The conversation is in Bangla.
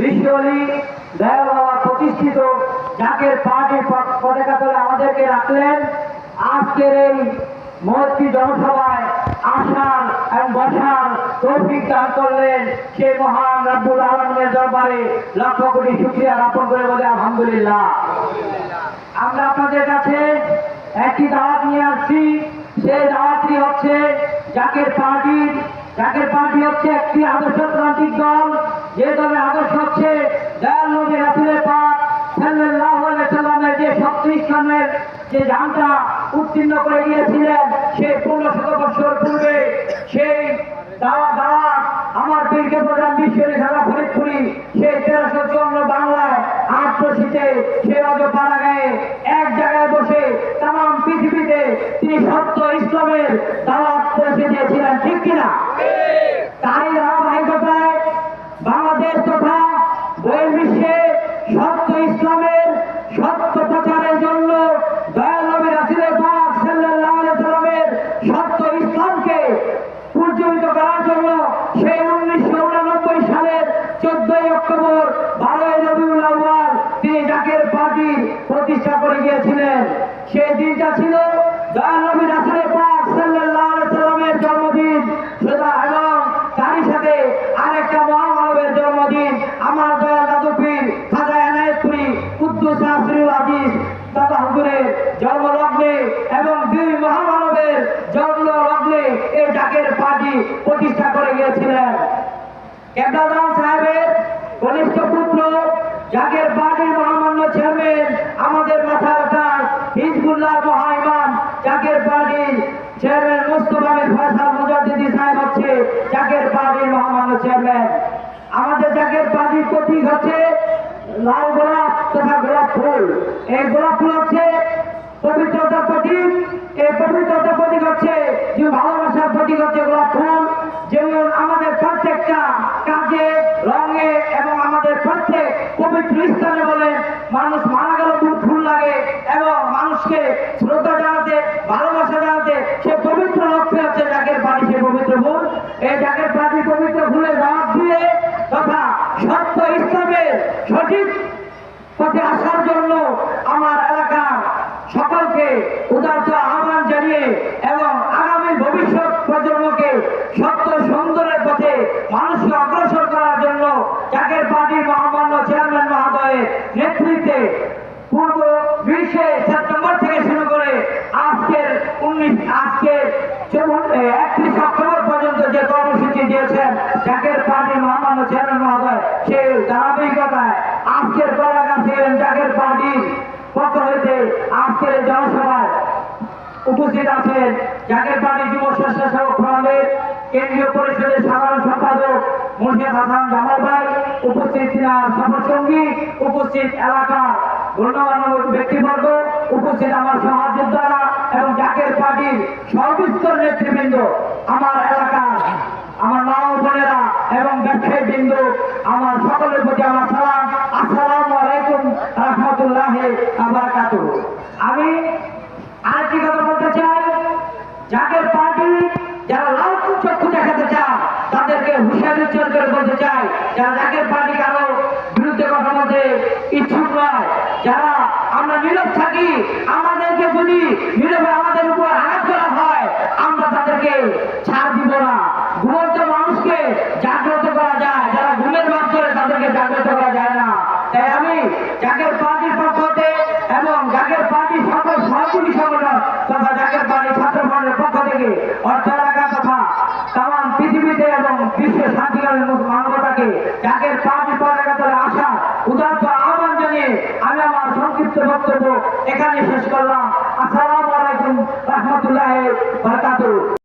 বিশ্বলি দয়াল বাবা প্রতিষ্ঠিত জাকের পার্টি পতাকা তুলে আমাদেরকে রাখলেন। আজকের এই মহত্তি জনসভায় আসার এবং বসার তৌফিক দান করলেন সেই মহান রাব্বুল আলমের দরবারে লক্ষ কোটি শুক্রিয়া জ্ঞাপন করে বলে আলহামদুলিল্লাহ। আমরা আপনাদের কাছে একটি দাওয়াত নিয়ে আসছি। সেই দাওয়াতটি হচ্ছে জাকের পার্টি। জাকের পার্টি হচ্ছে একটি আদর্শতান্ত্রিক দল। যে দলের আদর্শ হচ্ছে দয়াল পাক সাল্লাল্লাহু আলাইহি সাল্লামের যে সত্য ইসলামের যে উত্তীর্ণ করে গিয়েছিলেন সেই পনেরো শত বছর পূর্বে সেই দাওয়া দাওয়াত আমার পীরকে প্রধান বিশ্বের সারা ফরিদপুরি তিনি সত্য ইসলামের দাওয়াত পৌঁছে দিয়েছিলেন ঠিক কিনা তারই ধারাবাহিকতায় বাংলাদেশ তথা বহির্বিশ্বে সত্য ইসলামের সত্য প্রচারের জন্য দয়াল নবী রাসূলের পাক সাল্লাল্লাহু আলাইহি সাল্লামের সত্য ইসলামকে উজ্জীবিত করার জন্য সেই উনিশশো উনানব্বই সালের চোদ্দই অক্টোবর বারোই রবিউল আউয়াল তিনি জাকের পার্টি প্রতিষ্ঠা করে গিয়েছিলেন সেই দিনটা ছিল দয়াল নবী রাসূলের পাক সাল্লাল্লাহু আলাইহি সাল্লামের জন্মদিন সুতরাং এবং তারই সাথে আরেকটা মহামানবের জন্মদিন আমার দয়াল দাদু পীর খাজা এনায়েতপুরি জন্মলগ্নে এবং দুই মহামানবের জন্মলগ্নে এই জাকের পার্টি প্রতিষ্ঠা করে গিয়েছিলেন। কেবলাদান সাহেবের কনিষ্ঠ পুত্র জাকের পার্টির মহামান্য চেয়ারম্যান, আমাদের মাথার হিজবুল্লাহ মহাইমান জাকের পার্টির চেয়ারম্যান মুস্তফা আমির ফয়সাল মুজাদ্দিদি সাহেব হচ্ছে জাকের পার্টির মহামান্য চেয়ারম্যান। আমাদের জাকের পার্টির প্রতীক হচ্ছে লাল গোলাপ তথা গোলাপ ফুল। এই গোলাপ ফুল হচ্ছে পবিত্রতার প্রতীক। এই পবিত্রতার প্রতীক হচ্ছে যে ভালোবাসার প্রতীক হচ্ছে গোলাপ ফুল, যেমন আমাদের প্রত্যেকটা কাজে, রঙে এবং আমাদের প্রত্যেক পবিত্র স্থানে বলে মানুষ মারা গেল খুব ফুল লাগে এবং মানুষকে শ্রদ্ধা জানাতে ভালোবাসা জানাতে সে পবিত্র লক্ষ্যে হচ্ছে জাগের পানি সে পবিত্র ফুল এই জাগের পানি পবিত্র ফুলের দাওয়াত দিয়ে তথা সত্য ইসলামের সঠিক পথে আসার জন্য আমার এলাকার সকলকে উদার্ত আহ্বান জানিয়ে এবং আগামী ভবিষ্যৎ প্রজন্মকে সত্য সুন্দরের পথে মানুষকে অগ্রসর করার জন্য জাকের পার্টির মহামান্য চেয়ারম্যান মহোদয়ের নেতৃত্বে পূর্ব বিশে সেপ্টেম্বর থেকে শুরু করে আজকের উনিশ, আজকের একত্রিশ অক্টোবর পর্যন্ত যে কর্মসূচি দিয়েছেন জাকের পার্টির মহামান্য চেয়ারম্যান মহোদয়, সেই ধারাবাহিকতায় আজকের কলাগাছে জাকের পার্টির পক্ষ হইতে আজকের জনসভায় উপস্থিত আছেন জাকের পার্টি যুব স্বেচ্ছাসেবক ফ্রন্টের কেন্দ্রীয় পরিষদের উপস্থিত সফরসঙ্গী উপস্থিত এলাকার গণ্যমান্য উপস্থিত আমার সহযোদ্ধারা এবং জাকের পার্টির সর্বস্তর নেতৃবৃন্দ, আমার এলাকার আমার মা বোনেরা এবং ব্যবসায়ী বৃন্দ আমার সকলের প্রতি আমার সালাম। আসসালামু আলাইকুম রহমতুল্লাহ আবরাকাত আমি আরেকটি কথা বলতে চাই যাদের পার্টি উচ্চারণ করে বলতে চাই, যারা জাকের পার্টি কারও বিরুদ্ধে কথা বলতে ইচ্ছুক নয়, যারা আমরা নীরব থাকি, আমাদেরকে যদি নীরবে আমাদের উপর আঘাত করা হয়, আমরা তাদেরকে ছাড় দিব না। ঘুমন্ত মানুষকে জাগ্রত করা যায়, যারা ঘুমের করে তাদেরকে জাগ্রত করা যায় না। তাই আমি জাকের পার্টির পক্ষ হতে এবং জাকের পার্টির সকল সহযোগী সংগঠন তথা জাকের পার্টির ছাত্র পক্ষ থেকে অর্থ এলাকা তথা তাম পৃথিবীতে এবং বিশ্বের শান্তিকালীন মানবতাকে জাকের পার্টি পতাকা তলে আসা উদার্ত আহ্বান জানিয়ে আমি আমার সংক্ষিপ্ত বক্তব্য এখানে শেষ করলাম। আসসালামু আলাইকুম রহমতুল্লাহ বারকাতুহ।